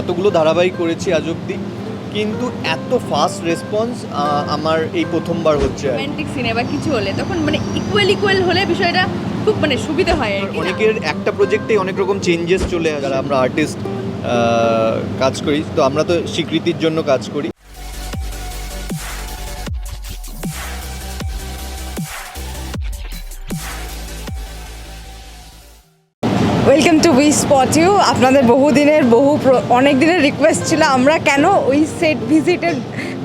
এতগুলো ধারাবাহিক করেছি আজ অব্দি কিন্তু এত ফাস্ট রেসপন্স আমার এই প্রথমবার হচ্ছে রোমান্টিক সিনেমা কিছু হলে তখন মানে ইকুয়াল ইকুয়াল হলে বিষয়টা খুব মানে সুবিধা হয় আর কি। অনেকের একটা প্রজেক্টে অনেক রকম চেঞ্জেস চলে যারা আমরা আর্টিস্ট কাজ করি তো আমরা তো স্বীকৃতির জন্য কাজ করি। স্পট ইউ আপনাদের বহুদিনের বহু প্র- অনেক দিনের রিকোয়েস্ট ছিল। আমরা কেন ওই সেট ভিজিটের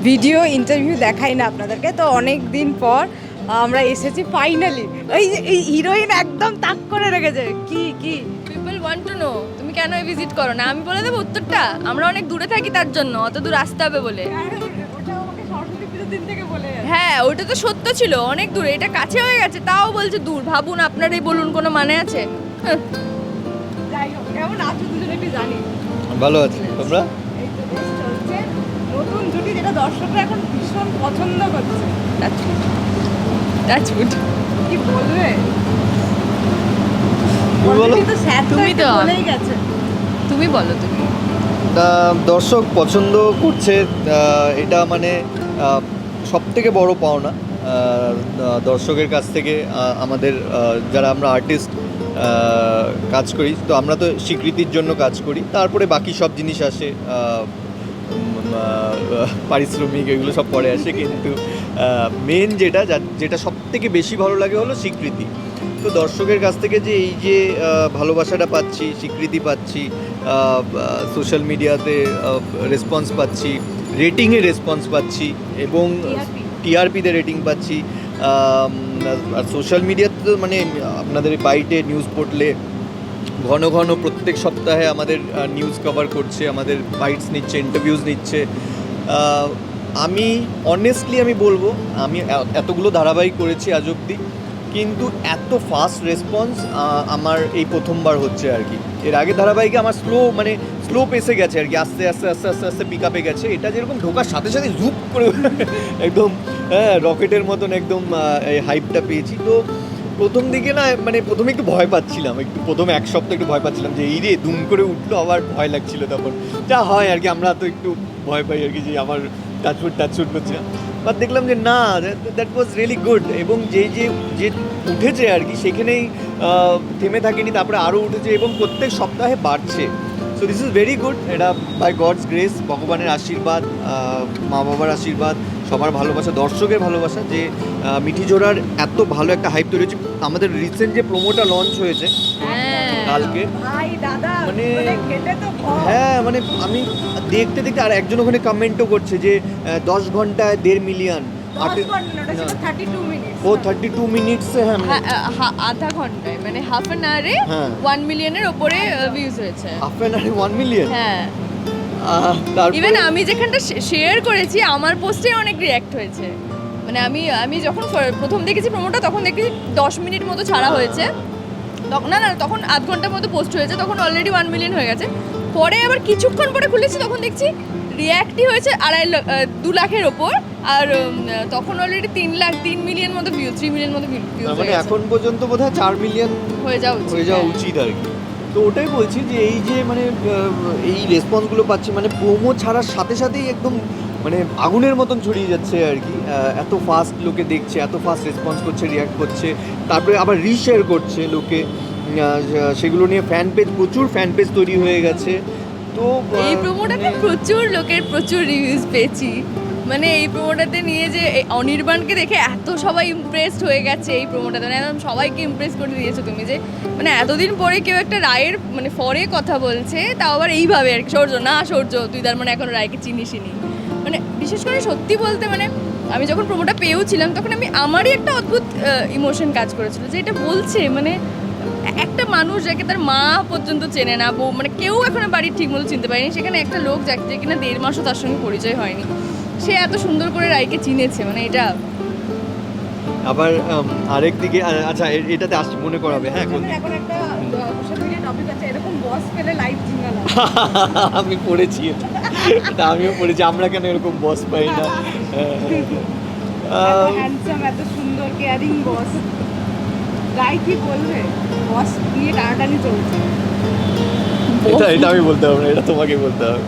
ভিডিও ইন্টারভিউ দেখাই না আপনাদেরকে? তো অনেক দিন পর আমরা এসেছি ফাইনালি ওই এই হিরোইন একদম তাক করে রেখেছে। কি কি? পিপল ওয়ান্ট টু নো তুমি কেন এই ভিজিট করো না? আমি বলে দেবো উত্তরটা। আমরা অনেক দূরে থাকি তার জন্য অত দূর আসতে হবে বলে। হ্যাঁ ওটা তো সত্য ছিল অনেক দূরে। এটা কাছে হয়ে গেছে তাও বলছে দূর। ভাবুন আপনারাই বলুন কোনো মানে আছে? হ্যাঁ, কেমন আছো দুজনে একটু জানি। ভালো আছে তোমরা? নতুন জুটি যেটা দর্শকরা এখন ভীষণ পছন্দ করছে। That's good. That's কি বলবে? তুমি বলো। তুমি তো- বলেই গেছে। তুমি বলো তুমি। দর্শক পছন্দ করছে এটা মানে সব থেকে বড় পাওনা দর্শকের কাছ থেকে আমাদের যারা আমরা আর্টিস্ট কাজ করি। তো আমরা তো স্বীকৃতির জন্য কাজ করি। তারপরে বাকি সব জিনিস আসে পারিশ্রমিক এগুলো সব পরে আসে। কিন্তু মেন যেটা যেটা সব থেকে বেশি ভালো লাগে হলো স্বীকৃতি। তো দর্শকের কাছ থেকে যে এই যে ভালোবাসাটা পাচ্ছি স্বীকৃতি পাচ্ছি সোশ্যাল মিডিয়াতে রেসপন্স পাচ্ছি রেটিংয়ে রেসপন্স পাচ্ছি এবং টিআরপিতে রেটিং পাচ্ছি আর সোশ্যাল মিডিয়াতে তো মানে আপনাদের বাইটে নিউজ পোর্টালে ঘন ঘন প্রত্যেক সপ্তাহে আমাদের নিউজ কভার করছে, আমাদের বাইটস নিচ্ছে ইন্টারভিউজ নিচ্ছে। আমি অনেস্টলি আমি বলব, আমি এতগুলো ধারাবাহিক করেছি আজ অব্দি কিন্তু এত ফাস্ট রেসপন্স আমার এই প্রথমবার হচ্ছে আর কি। এর আগে ধারাবাহিকে আমার স্লো মানে স্লো পেসে গেছে আর কি, আস্তে আস্তে আস্তে আস্তে আস্তে পিক আপে গেছে। এটা যেরকম ঢোকার সাথে সাথে জুপ করে, একদম হ্যাঁ রকেটের মতন একদম এই হাইপটা পেয়েছি। তো প্রথম দিকে না মানে প্রথমে একটু ভয় পাচ্ছিলাম, একটু প্রথম এক সপ্তাহ একটু ভয় পাচ্ছিলাম যে, এই রে, দুম করে উঠল, আবার ভয় লাগছিল তখন। যা হয় আর কি, আমরা তো একটু ভয় পাই আর কি যে, আমার টাচফুট টাচফুট করছে। বাট দেখলাম যে, না দ্যাট ওয়াজ রিয়েলি গুড এবং যে যে যে উঠেছে আর কি, সেখানেই থেমে থাকেনি, তারপরে আরও উঠেছে এবং প্রত্যেক সপ্তাহে বাড়ছে। So this is very good এটা বাই গডস গ্রেস ভগবানের আশীর্বাদ মা বাবার আশীর্বাদ সবার ভালোবাসা দর্শকের ভালোবাসা যে মিঠি জোড়ার এত ভালো একটা হাইপ তৈরি হয়েছে। আমাদের রিসেন্ট যে প্রোমোটা লঞ্চ হয়েছে হ্যাঁ। কালকে মানে- মানে। হ্যাঁ মানে আমি দেখতে দেখতে আর একজন ওখানে কমেন্টও করছে যে দশ ঘন্টায় দেড় মিলিয়ন দশ ঘণ্টা না, ওটা ছিল 32 minutes। ও থার্টি টু মিনিটসে আধা ঘন্টায় মানে হাফ অ্যান আওয়ারে। ওয়ান মিলিয়নের ওপরে ভিউজ হয়েছে। হাফ অ্যান আওয়ারে ওয়ান মিলিয়ন হ্যাঁ। ইভেন আমি যেখানটা শেয়ার করেছি আমার পোস্টে অনেক রিয়াক্ট হয়েছে। মানে আমি আমি যখন প্রথম দেখেছি প্রোমোটা তখন দেখেছি দশ মিনিট মতো ছাড়া হয়েছে। তখন না না তখন আধ ঘণ্টার মতো পোস্ট হয়েছে তখন অলরেডি ওয়ান মিলিয়ন হয়ে গেছে। পরে আবার কিছুক্ষণ পরে খুলেছি তখন দেখছি রিয়্যাক্টই হয়েছে আড়াই দু লাখের ওপর। আর তখন অলরেডি তিন লাখ তিন মিলিয়ন মতো ভিউ থ্রি মিলিয়ন মতো ভিউ মানে এখন পর্যন্ত বোধহয় চার মিলিয়ন হয়ে যাওয়া হয়ে যাওয়া হ্যাঁ। উচিত আর কি। তো ওটাই বলছি যে এই যে মানে এই রেসপন্সগুলো পাচ্ছি মানে প্রোমো ছাড়ার সাথে সাথেই একদম মানে আগুনের মতন ছড়িয়ে যাচ্ছে আর কি। এত ফাস্ট লোকে দেখছে এত ফাস্ট রেসপন্স করছে রিয়াক্ট করছে। তারপরে আবার রিশেয়ার করছে লোকে। সেগুলো নিয়ে ফ্যান পেজ প্রচুর ফ্যান পেজ তৈরি হয়ে গেছে। তো এই প্রোমোটাতে প্রচুর লোকের প্রচুর রিভিউজ পেয়েছি। মানে এই প্রোমোটাতে নিয়ে যে অনির্বাণকে দেখে এত সবাই ইমপ্রেসড হয়ে গেছে এই প্রোমোটাতে মানে একদম সবাইকে ইমপ্রেস করে দিয়েছ তুমি যে মানে এতদিন পরে কেউ একটা রায়ের মানে ফরে কথা বলছে, তাও আবার এইভাবে আর কি, সৌর্য, না, সৌর্য, তুই তার মানে এখন রায়কে চিনিসিনি মানে বিশেষ করে সত্যি বলতে মানে আমি যখন প্রোমোটা পেয়েও ছিলাম, তখন আমি আমারই একটা অদ্ভুত ইমোশন কাজ করেছিল যে এটা বলছে মানে একটা মানুষ যাকে তার মা পর্যন্ত চেনে না, বউ মানে কেউ এখনও বাড়ির ঠিক মতো চিনতে পারেনি। সেখানে একটা লোক যাকে কিনা দেড় মাসও তার সঙ্গে পরিচয় হয়নি। সে এত সুন্দর করে রায়কে চিনেছে মানে এটা আবার আরেক দিকে আচ্ছা এটাতে আসছি মনে করাবে হ্যাঁ এখন একটা সোশ্যাল মিডিয়া টপিক আছে এরকম বস পেলে লাইভ জিঙ্গালা। আমি পড়েছি এটা। এটা আমিও পড়েছি আমরা কেন এরকম বস পাই না? হ্যাঁ। হ্যান্ডসাম এত সুন্দর কেয়ারিং বস গাই কি বলবে? বস নিয়ে টানাটানি চলছে। এটা এটা আমি বলতে পারব না এটা তোমাকে বলতে হবে।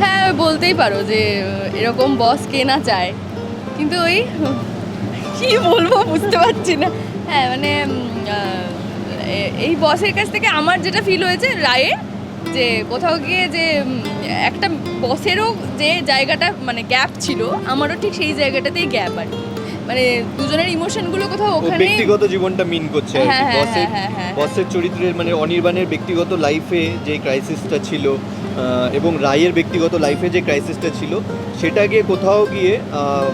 হ্যাঁ বলতেই পারো যে এরকম বস কে না চায় কিন্তু ওই, কি বলব বুঝতে পারছি না হ্যাঁ মানে এই বসের কাছ থেকে আমার যেটা ফিল হয়েছে রায়ে যে কোথাও গিয়ে যে একটা বসেরও যে জায়গাটা মানে গ্যাপ ছিল, আমারও ঠিক সেই জায়গাটাতেই গ্যাপ আর কি। মানে দুজনের ইমোশনগুলো কোথাও ওখানে ব্যক্তিগত জীবনটা মিন করছে। হ্যাঁ, হ্যাঁ, বসের হ্যাঁ, বসের চরিত্রের মানে অনির্বাণের ব্যক্তিগত লাইফে যে ক্রাইসিসটা ছিল এবং রায়ের ব্যক্তিগত লাইফে যে ক্রাইসিসটা ছিল সেটাকে কোথাও গিয়ে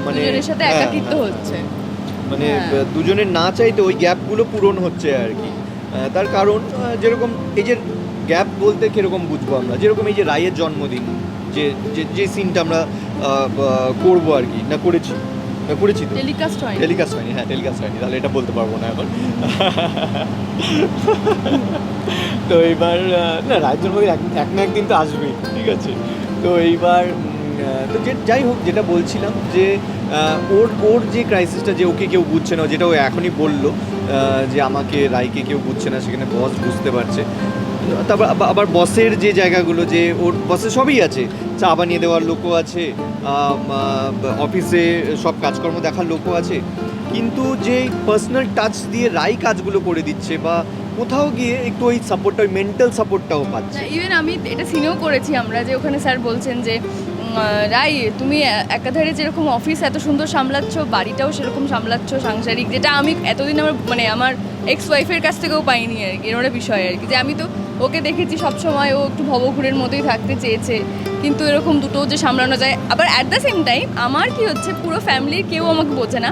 মানে দুজনের সাথে একাকিত্ব। হচ্ছে মানে। দুজনের না চাইতে ওই গ্যাপগুলো পূরণ হচ্ছে আর কি তার কারণ যেরকম এই যে গ্যাপ বলতে কীরকম বুঝব আমরা যেরকম এই যে রায়ের জন্মদিন যে যে- সিনটা আমরা করব আর কি না করেছি না করেছি তো টেলিকাস্ট হয়নি। টেলিকাস্ট হয়নি হ্যাঁ টেলিকাস্ট হয়নি তাহলে এটা বলতে পারব না এখন। তো এইবার না রাজ্যের জন্মদিন এক এক না একদিন তো আসবেই ঠিক আছে? তো এইবার তো যে যাই হোক যেটা বলছিলাম যে ওর ওর যে ক্রাইসিসটা যে ওকে কেউ বুঝছে না, যেটা ও এখনই বলল যে আমাকে রাইকে কেউ বুঝছে না, সেখানে বস বুঝতে পারছে। তারপর আবার- বসের যে জায়গাগুলো, যে ওর বসে সবই আছে। চা বানিয়ে দেওয়ার লোকও আছে অফিসে সব কাজকর্ম দেখার লোকও আছে। কিন্তু যে পার্সোনাল টাচ দিয়ে রাই কাজগুলো করে দিচ্ছে বা কোথাও গিয়ে একটু ওই সাপোর্টটা ওই মেন্টাল সাপোর্টটাও পাচ্ছে। ইভেন আমি এটা সিনেও করেছি আমরা, যে ওখানে স্যার বলছেন যে রাই, তুমি একাধারে যেরকম অফিস এত সুন্দর সামলাচ্ছ, বাড়িটাও সেরকম সামলাচ্ছ সাংসারিক, যেটা আমি এতদিন আমার মানে আমার এক্স ওয়াইফের কাছ থেকেও পাইনি আর কি, এরকম বিষয় আর কি। যে আমি তো ওকে দেখেছি সবসময়, ও একটু ভবঘুরের মতোই থাকতে চেয়েছে, কিন্তু এরকম দুটো যে সামলানো যায়, আবার অ্যাট দ্য সেম টাইম আমার কি হচ্ছে, পুরো ফ্যামিলির কেউ আমাকে বোঝে না।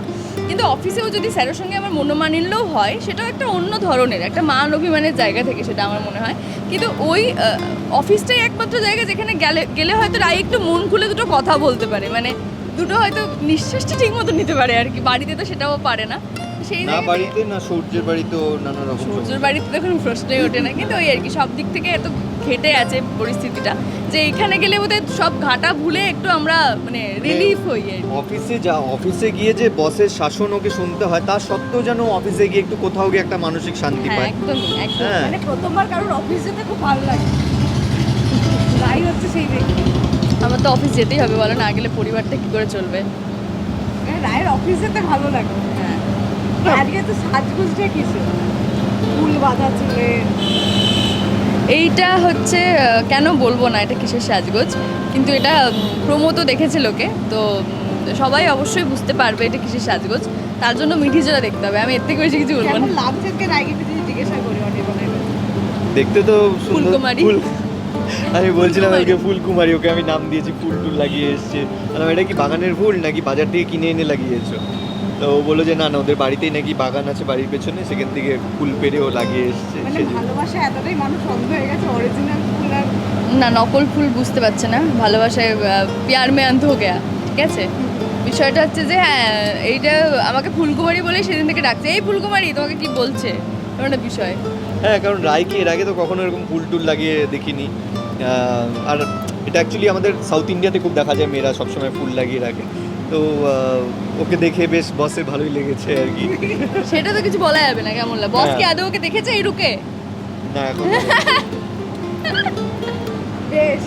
কিন্তু অফিসেও যদি স্যারের সঙ্গে আমার মনোমানিল্যও হয়, সেটাও একটা অন্য ধরনের, একটা মান অভিমানের জায়গা থেকে সেটা আমার মনে হয়। কিন্তু ওই অফিসটাই একমাত্র জায়গা যেখানে গেলে গেলে হয়তো রায় একটু মন খুলে দুটো কথা বলতে পারে। মানে দুটো হয়তো নিঃশ্বাসটা ঠিক মতো নিতে পারে আর কি, বাড়িতে তো সেটাও পারে না। সেই না বাড়িতে না সূর্যের বাড়িতেও নানা রকম সূর্যের বাড়িতে তো কোনো প্রশ্নই ওঠে না কিন্তু ওই আর কি সব দিক থেকে এত ঘেটে আছে পরিস্থিতিটা যে এখানে গেলে বোধহয় সব ঘাটা ভুলে একটু আমরা মানে রিলিফ হই আর কি। অফিসে যা অফিসে গিয়ে যে বসের শাসন ওকে শুনতে হয় তার সত্ত্বেও যেন অফিসে গিয়ে একটু কোথাও গিয়ে একটা মানসিক শান্তি হ্যাঁ পায়। একদমই একদম হ্যাঁ। মানে প্রথমবার কারোর অফিস যেতে খুব ভালো লাগে। রাই হচ্ছে সেই ব্যক্তি আমার তো অফিস যেতেই হবে বলো না গেলে পরিবারটা কি করে চলবে? মানে রায়ের অফিস যেতে ভালো লাগে। হ্যাঁ আজকে তো সাজগুজটা কি ছিল? ফুল বাঁধা চুলে এইটা হচ্ছে কেন বলব না এটা কিসের সাজগোজ? কিন্তু এটা প্রমো তো দেখেছে লোকে তো সবাই অবশ্যই বুঝতে পারবে এটা কিসের সাজগোজ। তার জন্য মিঠিজোড়া দেখতে হবে। আমি এর থেকে বেশি কিছু বলব না। লাগছে জিজ্ঞাসা করি কাছে। দেখতে তো ফুলকুমারী। আমি বলছিলাম। ওকে ফুলকুমারী ওকে আমি নাম দিয়েছি ফুল টুল লাগিয়ে এসছে এটা কি বাগানের ফুল নাকি বাজার থেকে কিনে এনে লাগিয়েছো? তো ও বলল যে না না ওদের বাড়িতেই নাকি বাগান আছে বাড়ির পেছনে সেখান থেকে ফুল পেরে ও লাগিয়ে এসছে মানে ভালোবাসা এতটাই মানুষ অন্ধ হয়ে গেছে অরিজিনাল ফুল আর না নকল ফুল বুঝতে পারছে না ভালোবাসায় প্যার মে অন্ধ হো গেয়া ঠিক আছে? বিষয়টা হচ্ছে যে হ্যাঁ এইটা আমাকে ফুলকুমারি বলে সেদিন থেকে ডাকছে এই ফুলকুমারী তোমাকে কি বলছে? একটা বিষয়। হ্যাঁ কারণ রায়কে এর আগে তো কখনো এরকম ফুল টুল লাগিয়ে দেখিনি। আর এটা অ্যাকচুয়ালি আমাদের সাউথ ইন্ডিয়াতে খুব দেখা যায় মেয়েরা সবসময় ফুল লাগিয়ে রাখে। তো ওকে দেখে বেশ বসের ভালোই লেগেছে আর কি। সেটা তো কিছু বলা যাবে না কেমন লাগে? বস কি হ্যাঁ। আদৌ ওকে দেখেছে এই রুকে না এখন বেশ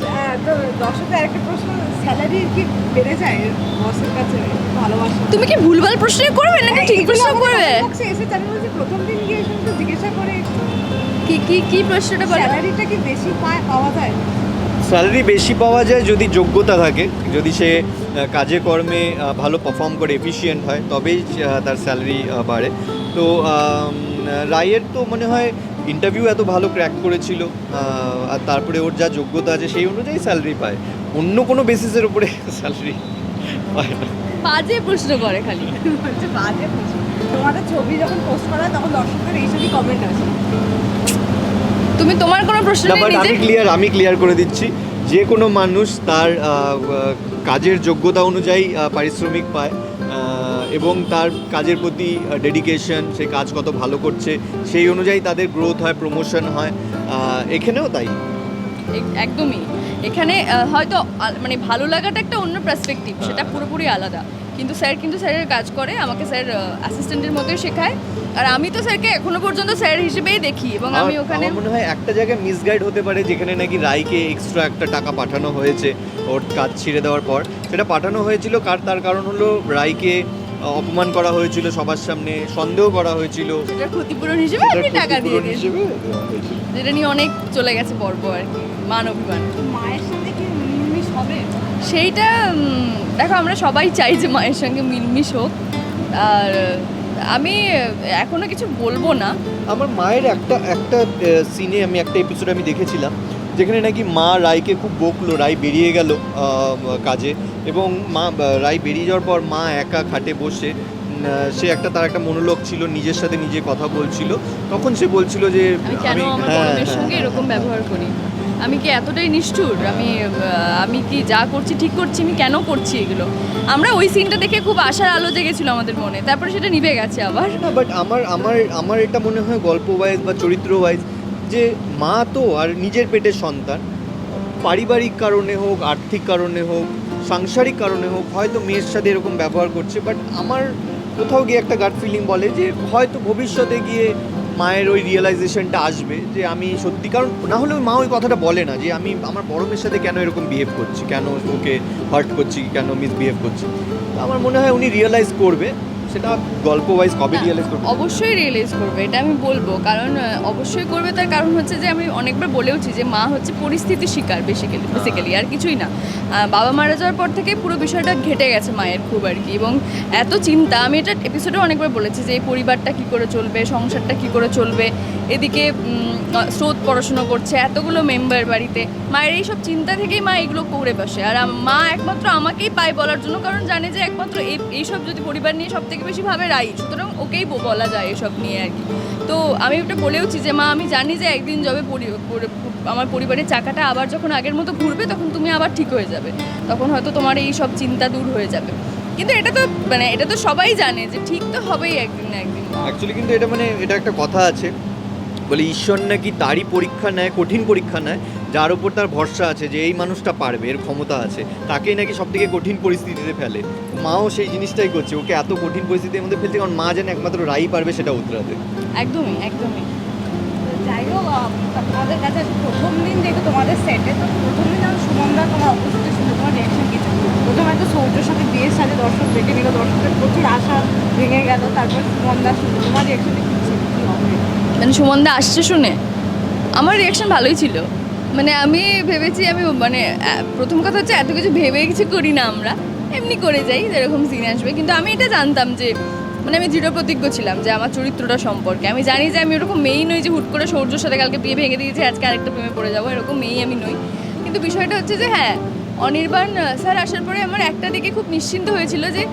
তো দর্শকদের একটা প্রশ্ন স্যালারি কি বেড়ে যায় বসের কাছে? ভালোবাসা। তুমি কি ভুলভাল প্রশ্ন করবে নাকি ঠিক প্রশ্ন করবে? এসে আমি বলছি প্রথম দিন গিয়ে শুধু জিজ্ঞাসা করে কি কি কি প্রশ্নটা বলো? স্যালারিটা কি বেশি পায় পাওয়া যায়? স্যালারি বেশি পাওয়া যায় যদি যোগ্যতা থাকে। যদি সে কাজে কর্মে ভালো পারফর্ম করে এফিশিয়েন্ট হয় তবেই তার স্যালারি বাড়ে। তো রায়ের তো মনে হয় ইন্টারভিউ এত ভালো ক্র্যাক করেছিল আর তারপরে ওর যা যোগ্যতা আছে সেই অনুযায়ী স্যালারি পায়। অন্য কোনো বেসিসের উপরে স্যালারি পায় না। বাজে প্রশ্ন করে খালি। বাজে প্রশ্ন। তোমাদের ছবি যখন পোস্ট করা তখন দর্শকদের এইসবই কমেন্ট আসে। তুমি তোমার কোনো প্রশ্ন নেই আমি ক্লিয়ার আমি ক্লিয়ার করে দিচ্ছি। যে কোনো মানুষ তার কাজের যোগ্যতা অনুযায়ী পারিশ্রমিক পায় এবং তার কাজের প্রতি ডেডিকেশন সে কাজ কত ভালো করছে সেই অনুযায়ী তাদের গ্রোথ হয় প্রমোশন হয় এখানেও তাই। এক- একদমই। এখানে হয়তো মানে ভালো লাগাটা একটা অন্য পার্সপেক্টিভ সেটা পুরোপুরি আলাদা। কিন্তু স্যার কিন্তু স্যারের কাজ করে আমাকে স্যার অ্যাসিস্ট্যান্টের মতোই শেখায়। আর আমি তো স্যারকে এখনও পর্যন্ত স্যার হিসেবেই দেখি এবং আমি ওখানে মনে হয় একটা জায়গায় মিসগাইড হতে পারে যেখানে নাকি রায়কে এক্সট্রা একটা টাকা পাঠানো হয়েছে ওর কাজ ছেড়ে দেওয়ার পর। সেটা পাঠানো হয়েছিল কার তার কারণ হলো রায়কে অপমান করা হয়েছিল সবার সামনে সন্দেহ করা হয়েছিল। সেটার ক্ষতিপূরণ হিসেবে আমি টাকা দিয়ে দিয়েছি। যেটা নিয়ে অনেক চলে গেছে পর্ব আর কি মান অভিমান। মায়ের সাথে কি হবে? সেইটা দেখো আমরা সবাই চাই যে মায়ের সঙ্গে মিলমিশ হোক। আর আমি এখনও কিছু বলব না। আমার মায়ের একটা একটা সিনে আমি একটা এপিসোড আমি দেখেছিলাম যেখানে নাকি মা রায়কে খুব বকলো রায় বেরিয়ে গেল কাজে এবং মা রায় বেরিয়ে যাওয়ার পর মা একা খাটে বসে সে একটা তার একটা মনোলগ ছিল নিজের সাথে নিজে কথা বলছিল তখন সে বলছিল যে আমি হ্যাঁ, হ্যাঁ, সঙ্গে এরকম ব্যবহার করি? আমি কি এতটাই নিষ্ঠুর? আমি আমি কি যা করছি, ঠিক করছি, আমি কেন করছি এগুলো? আমরা ওই সিনটা দেখে খুব আশার আলো জেগেছিল আমাদের মনে। তারপরে সেটা নিভে গেছে আবার। না বাট আমার আমার আমার এটা মনে হয় গল্প ওয়াইজ বা চরিত্র ওয়াইজ যে মা তো আর নিজের পেটের সন্তান। পারিবারিক কারণে হোক, আর্থিক কারণে হোক, সাংসারিক কারণে হোক, হয়তো মেয়ের সাথে এরকম ব্যবহার করছে বাট আমার কোথাও গিয়ে একটা গার্ড ফিলিং বলে যে হয়তো ভবিষ্যতে গিয়ে মায়ের ওই রিয়েলাইজেশনটা আসবে যে আমি সত্যি, কারণ না হলে মা ওই কথাটা বলে না যে আমি আমার বড় মেয়ের সাথে কেন এরকম বিহেভ করছি, কেন ওকে হার্ট করছি, কেন মিসবিহেভ করছি। আমার মনে হয় উনি রিয়েলাইজ করবে। সেটা গল্প ওয়াইজ কবে রিয়েলাইজ করবে? অবশ্যই রিয়েলাইজ করবে এটা আমি বলব। কারণ অবশ্যই করবে তার কারণ হচ্ছে যে আমি অনেকবার বলেওছি যে মা হচ্ছে পরিস্থিতি শিকার বেসিক্যালি বেসিক্যালি আর কিছুই না। বাবা মারা যাওয়ার পর থেকে পুরো বিষয়টা ঘেটে গেছে মায়ের খুব আর কি এবং এত চিন্তা। আমি এটা এপিসোডে অনেকবার বলেছি যে এই পরিবারটা কি করে চলবে সংসারটা কি করে চলবে এদিকে স্রোত পড়াশুনো করছে এতগুলো মেম্বার বাড়িতে। মায়ের এই সব চিন্তা থেকেই মা এগুলো করে বসে। আর মা একমাত্র আমাকেই পায় বলার জন্য কারণ জানে যে একমাত্র এই এইসব যদি পরিবার নিয়ে সব থেকে বেশি ভাবে রাই, সুতরাং ওকেই বলা যায় এসব নিয়ে আর কি। তো আমি ওটা বলেওছি যে, মা, আমি জানি যে একদিন যবে আমার পরিবারের চাকাটা আবার যখন আগের মতো ঘুরবে, তখন তুমি আবার ঠিক হয়ে যাবে। তখন হয়তো তোমার এই সব চিন্তা দূর হয়ে যাবে। কিন্তু এটা তো মানে এটা তো সবাই জানে যে ঠিক তো হবেই একদিন না একদিন। অ্যাকচুয়ালি কিন্তু এটা মানে এটা একটা কথা আছে। বলে, ঈশ্বর নাকি তারই পরীক্ষা নেয়, কঠিন পরীক্ষা নেয় যার উপর তার ভরসা আছে যে এই মানুষটা পারবে এর ক্ষমতা আছে তাকেই নাকি সব থেকে কঠিন পরিস্থিতিতে ফেলে। মাও সেই জিনিসটাই করছে ওকে এত কঠিন পরিস্থিতির মধ্যে ফেলছে কারণ মা যেন একমাত্র রাই পারবে সেটা উতরাতে। একদমই একদমই। যাই হোক তোমাদের কাছে প্রথম দিন যেহেতু তোমাদের সেটে তো প্রথম দিন যখন সুমনদা তোমার অপোজিটে ছিল তোমার রিয়াকশন কিছু প্রথমে তো সৌর্যর সাথে বিয়ের সাথে দর্শক দেখে নিল দর্শকের প্রচুর আশা ভেঙে গেল তারপর সুমনদা শুধু তোমার রিয়াকশনে কি ছিল? কি মানে সুমনদা আসছে শুনে? আমার রিয়াকশন ভালোই ছিল। মানে আমি ভেবেছি আমি মানে প্রথম কথা হচ্ছে এত কিছু ভেবে কিছু করি না আমরা। এমনি করে যাই, যেরকম সিন আসবে। কিন্তু আমি এটা জানতাম যে মানে আমি দৃঢ় প্রতিজ্ঞ ছিলাম যে আমার চরিত্রটা সম্পর্কে। আমি জানি যে আমি ওরকম মেয়েই নই যে হুট করে সৌর্যর সাথে কালকে বিয়ে ভেঙে দিয়েছি, আজকে আরেকটা প্রেমে পড়ে যাব, এরকম মেয়েই আমি নই। কিন্তু বিষয়টা হচ্ছে যে হ্যাঁ অনির্বাণ স্যার আসার পরে আমার একটা দিকে খুব নিশ্চিন্ত হয়েছিল যে,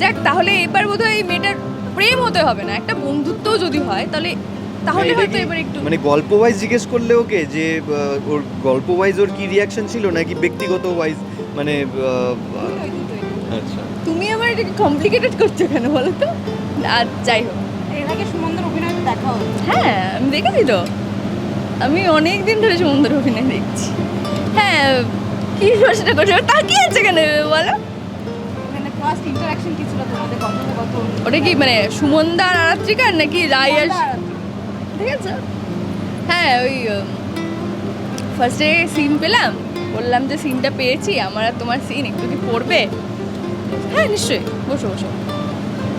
যাক, তাহলে এবার বোধহয় এই মেয়েটার প্রেম হতে হবে না। একটা বন্ধুত্বও যদি হয়, তাহলে তাহলে হয়তো এবার একটু মানে গল্প ওয়াইজ জিজ্ঞেস করলে ওকে যে ওর গল্প ওয়াইজ ওর কি রিয়াকশন ছিল নাকি ব্যক্তিগত ওয়াইজ মানে আচ্ছা। তুমি আমার এটাকে কমপ্লিকেটেড করছ কেন বলো তো? আর যাই হোক। এর আগে সুমনদার অভিনয় দেখা হ্যাঁ আমি দেখেছি তো। আমি অনেক দিন ধরে সমুদ্র অভিনয় দেখছি। হ্যাঁ কি প্রশ্ন করছ? তাকিয়ে আছে কেন বলো? মানে ওটা কি মানে সুমনদা আর আরাত্রিকার নাকি রায় আর ঠিক আছে? হ্যাঁ ওই ফার্স্টে সিন পেলাম। বললাম যে সিনটা পেয়েছি, আমার আর তোমার সিন একটু কি পড়বে? হ্যাঁ নিশ্চয়ই। বসো বসো।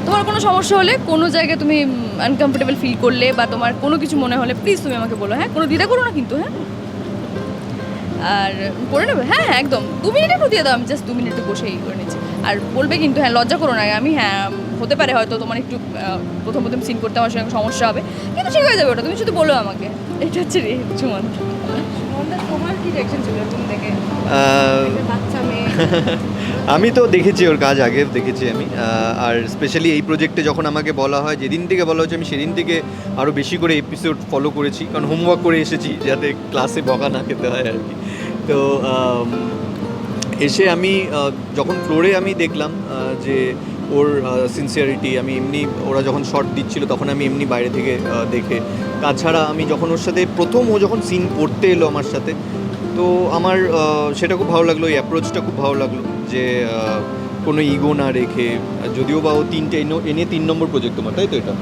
তোমার কোনো সমস্যা হলে কোনো জায়গায় তুমি আনকমফোর্টেবল ফিল করলে বা তোমার কোনো কিছু মনে হলে প্লিজ তুমি আমাকে বলো হ্যাঁ? কোনো দ্বিধা করো না কিন্তু হ্যাঁ? আর করে নেবে? হ্যাঁ হ্যাঁ একদম। দু একটু দিয়ে দাও, আমি জাস্ট দু মিনিট একটু বসেই করে নিচ্ছি। আর বলবে কিন্তু হ্যাঁ লজ্জা করো না আমি হ্যাঁ হতে পারে হয়তো তোমার একটু প্রথম প্রথম সিন করতে আমার সঙ্গে সমস্যা হবে। কিন্তু ঠিক হয়ে যাবে ওটা তুমি শুধু বলো আমাকে। এটা হচ্ছে রে সুমন সুমনদা তোমার কি রিয়াকশন ছিল তুমি দেখে আহ, একটা বাচ্চা মেয়ে। আমি তো দেখেছি ওর কাজ আগে দেখেছি আমি। আর স্পেশালি এই প্রজেক্টে যখন আমাকে বলা হয় যেদিন থেকে বলা হচ্ছে আমি সেদিন থেকে আরও বেশি করে এপিসোড ফলো করেছি। কারণ হোমওয়ার্ক করে এসেছি যাতে ক্লাসে বকা না খেতে হয় আর কি। তো এসে আমি যখন ফ্লোরে আমি দেখলাম যে ওর সিনসিয়ারিটি আমি এমনি ওরা যখন শর্ট দিচ্ছিল, তখন আমি এমনি বাইরে থেকে দেখে। তাছাড়া আমি যখন ওর সাথে প্রথম ও যখন সিন করতে এলো আমার সাথে, তো আমার সেটা খুব ভালো লাগল, এই অ্যাপ্রোচটা খুব ভালো লাগল, যে কোনো ইগো না রেখে, যদিও বা ও তিনটে, এনে তিন নম্বর প্রজেক্ট তোমার, তাই তো এটা?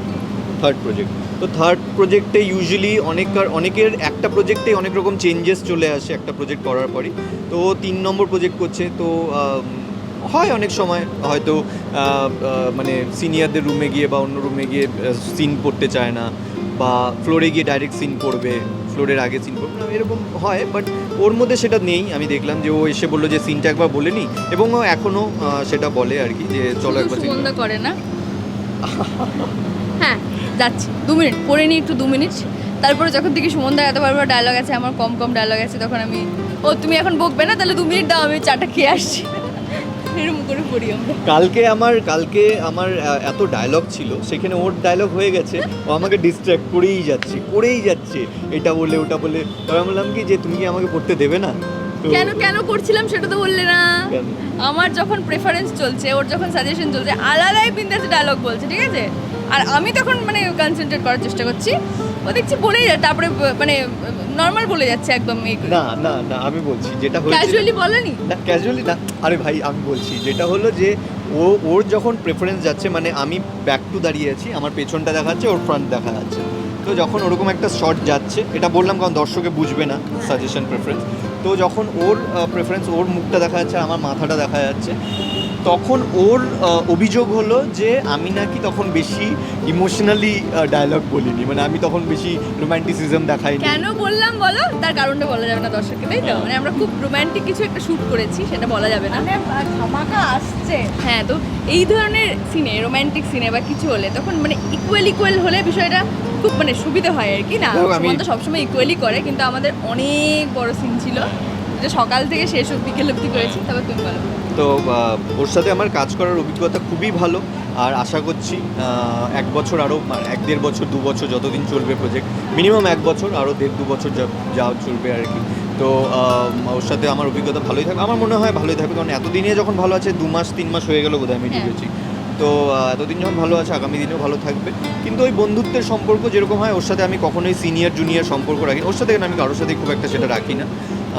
থার্ড প্রজেক্ট তো থার্ড প্রজেক্টে ইউজুয়ালি অনেককার অনেকের একটা প্রজেক্টে অনেক রকম চেঞ্জেস চলে আসে একটা প্রজেক্ট করার পরই। তো তিন নম্বর প্রজেক্ট করছে তো হয় অনেক সময় হয়তো মানে সিনিয়রদের রুমে গিয়ে বা অন্য রুমে গিয়ে সিন পড়তে চায় না বা ফ্লোরে গিয়ে ডাইরেক্ট সিন করবে ফ্লোরের আগে সিন করবে না এরকম হয় বাট ওর মধ্যে সেটা নেই আমি দেখলাম যে ও এসে বলল যে সিনটা একবার বলে নি এবং ও এখনও সেটা বলে আর কি যে চলো একবার করে না? হ্যাঁ। যাচ্ছি দু মিনিট পড়ে নিই একটু দু মিনিট। তারপরে যখন দেখি সুমনদা এত বড় বড় ডায়লগ আছে আমার কম কম ডায়লগ আছে তখন আমি ও তুমি এখন বকবে না? তাহলে দু মিনিট দাও আমি চাটা খেয়ে আসছি। এরকম করে পড়ি আমরা। কালকে আমার কালকে আমার এত ডায়লগ ছিল সেখানে ওর ডায়লগ হয়ে গেছে ও আমাকে ডিস্ট্র্যাক্ট করেই যাচ্ছে করেই যাচ্ছে এটা বলে ওটা বলে। তবে আমি বললাম কি যে তুমি কি আমাকে পড়তে দেবে না? কেন কেন করছিলাম সেটা তো বললে না। আমার যখন প্রেফারেন্স চলছে ওর যখন সাজেশন চলছে আলাদাই বিন্দাসে ডায়লগ বলছে ঠিক আছে? আর আমি তখন মানে কনসেন্ট্রেট করার চেষ্টা করছি। ও দেখছি বলেই যায় তারপরে মানে নর্মাল বলে যাচ্ছে একদম না না না আমি বলছি যেটা হয়েছে ক্যাজুয়ালি বলেনি? না ক্যাজুয়ালি না। আরে ভাই আমি বলছি যেটা হলো যে ও ওর যখন প্রেফারেন্স যাচ্ছে মানে আমি ব্যাক টু দাঁড়িয়ে আছি আমার পেছনটা দেখাচ্ছে ওর ফ্রন্ট দেখা যাচ্ছে। তো যখন ওরকম একটা শট যাচ্ছে এটা বললাম কারণ দর্শকে বুঝবে না সাজেশন প্রেফারেন্স তো যখন ওর প্রেফারেন্স ওর মুখটা দেখা যাচ্ছে আমার মাথাটা দেখা যাচ্ছে তখন ওর অভিযোগ হলো যে আমি নাকি তখন বেশি ইমোশনালি ডায়লগ বলিনি। মানে আমি তখন বেশি রোম্যান্টিসিজম দেখাই কেন বললাম বলো? তার কারণটা বলা যাবে না দর্শককে তাই তো? মানে আমরা খুব রোমান্টিক কিছু একটা শ্যুট করেছি সেটা বলা যাবে না। মানে ধামাকা আসছে। হ্যাঁ তো এই ধরনের সিনে রোমান্টিক সিনে বা কিছু হলে তখন মানে ইকুয়াল ইকুয়াল হলে বিষয়টা খুব মানে সুবিধা হয় আর কি না? তো সবসময় ইকুয়ালি করে কিন্তু আমাদের অনেক বড় সিন ছিল। যে সকাল থেকে শেষ অব্দি বিকেল অব্দি করেছি তবে তুমি বলো। তো ওর সাথে আমার কাজ করার অভিজ্ঞতা খুবই ভালো। আর আশা করছি এক বছর আরও এক দেড় বছর দু বছর যতদিন চলবে প্রজেক্ট মিনিমাম এক বছর আরও দেড় দু বছর যা যা চলবে আর কি। তো ওর সাথে আমার অভিজ্ঞতা ভালোই থাকবে আমার মনে হয় ভালোই থাকবে কারণ এতদিনে যখন ভালো আছে দু মাস তিন মাস হয়ে গেল বোধহয় আমি হ্যাঁ। ঢুকেছি। তো এতদিন যখন ভালো আছে আগামী দিনেও ভালো থাকবে। কিন্তু ওই বন্ধুত্বের সম্পর্ক যেরকম হয় ওর সাথে আমি কখনোই সিনিয়র জুনিয়র সম্পর্ক রাখি ওর সাথে আমি কারোর সাথে খুব একটা সেটা রাখি না।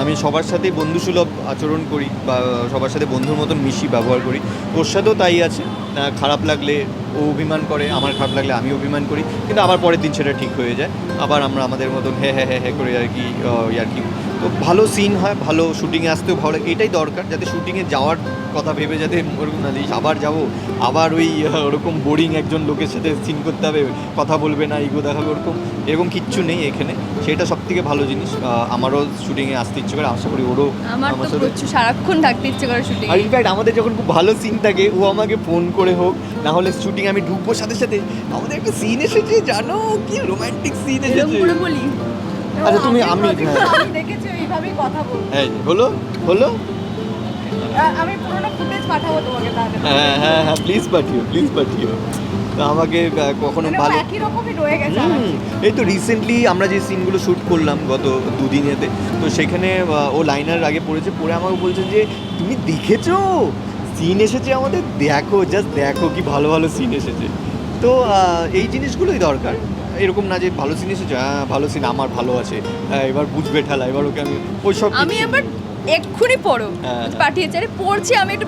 আমি সবার সাথেই বন্ধুসুলভ আচরণ করি বা সবার সাথে বন্ধুর মতন মিশি, ব্যবহার করি। ওর সাথেও তাই আছে। খারাপ লাগলে ও অভিমান করে, আমার খারাপ লাগলে আমি অভিমান করি। কিন্তু আবার পরের দিন সেটা ঠিক হয়ে যায়। আবার আমরা আমাদের মতন হ্যাঁ হ্যাঁ হ্যাঁ হ্যাঁ করে আর কি আর কি তো ভালো সিন হয় ভালো শুটিংয়ে আসতেও ভালো লাগে। এটাই দরকার যাতে শুটিংয়ে যাওয়ার কথা ভেবে যাতে ওরকম না আবার যাব আবার ওই ওরকম বোরিং একজন লোকের সাথে সিন করতে হবে কথা বলবে না ইগো দেখাবে ওরকম এরকম কিচ্ছু নেই এখানে। সেটা সব থেকে ভালো জিনিস আমারও শুটিংয়ে আসতে ইচ্ছে করে আশা করি ওরও আমার সাথে সারাক্ষণ থাকতে ইচ্ছে করে শুটিং আর ইনফ্যাক্ট আমাদের যখন খুব ভালো সিন থাকে ও আমাকে ফোন করে হোক না হলে শুটিং আমি ঢুকবো সাথে সাথে আমাদের একটা সিন এসেছে জানো? কি রোমান্টিক সিন এসেছে। বলি। আচ্ছা, তুমি আমি- হ্যাঁ। দেখেছি এইভাবেই কথা বলব। হ্যাঁ হলো হলো? আমি পুরোনো ফুটেজ পাঠাবো তোমাকে তাহলে। হ্যাঁ হ্যাঁ হ্যাঁ প্লিজ পাঠিও প্লিজ পাঠিও। তা আমাকে কখনো মানে ভালো একই রকমই রয়ে গেছে এই তো রিসেন্টলি আমরা যে সিনগুলো শ্যুট করলাম গত দুদিনেতে তো সেখানে ও লাইনার আগে পড়েছে পড়ে আমাকে বলছে যে তুমি দেখেছ? সিন এসেছে আমাদের? দেখো জাস্ট দেখো কি ভালো ভালো সিন এসেছে। তো এই জিনিসগুলোই দরকার। এরকম না যে ভালো সিন এসেছে হ্যাঁ ভালো সিন আমার ভালো আছে। হ্যাঁ, এবার বুঝবে ঠেলা এবার ওকে আমি ওই সব আমি আবার এক্ষুনি পড়ো হ্যাঁ। পাঠিয়েছে আরে পড়ছি আমি একটু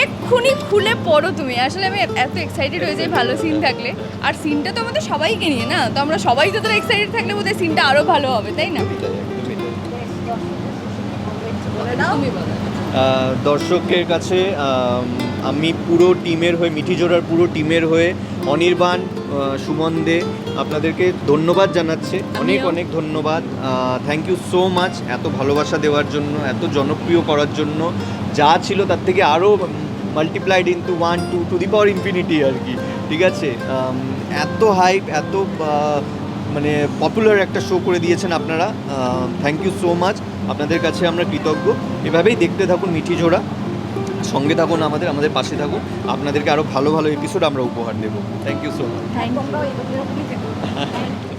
এক্ষুনি খুলে পড়ো তুমি। আসলে আমি এত এক্সাইটেড হয়ে যাই ভালো সিন থাকলে। আর সিনটা তো আমাদের সবাইকে নিয়ে না? তো আমরা সবাই তো তোরা এক্সাইটেড থাকলে বোধহয় সিনটা আরও ভালো হবে তাই না? দর্শকের কাছে আমি পুরো টিমের হয়ে মিঠি জোড়ার পুরো টিমের হয়ে অনির্বাণ সুমন দে আপনাদেরকে ধন্যবাদ জানাচ্ছে। অনেক অনেক ধন্যবাদ। থ্যাংক ইউ সো মাচ এত ভালোবাসা দেওয়ার জন্য এত জনপ্রিয় করার জন্য। যা ছিল তার থেকে আরও multiplied into one two to the power infinity আর কি। ঠিক আছে? এত হাইপ এত মানে পপুলার একটা শো করে দিয়েছেন আপনারা। থ্যাংক ইউ সো মাচ আপনাদের কাছে আমরা কৃতজ্ঞ। এভাবেই দেখতে থাকুন মিঠি জোড়া। সঙ্গে থাকুন আমাদের আমাদের পাশে থাকুন। আপনাদেরকে আরও ভালো ভালো এপিসোড আমরা উপহার দেবো। Thank you so much thank থেকো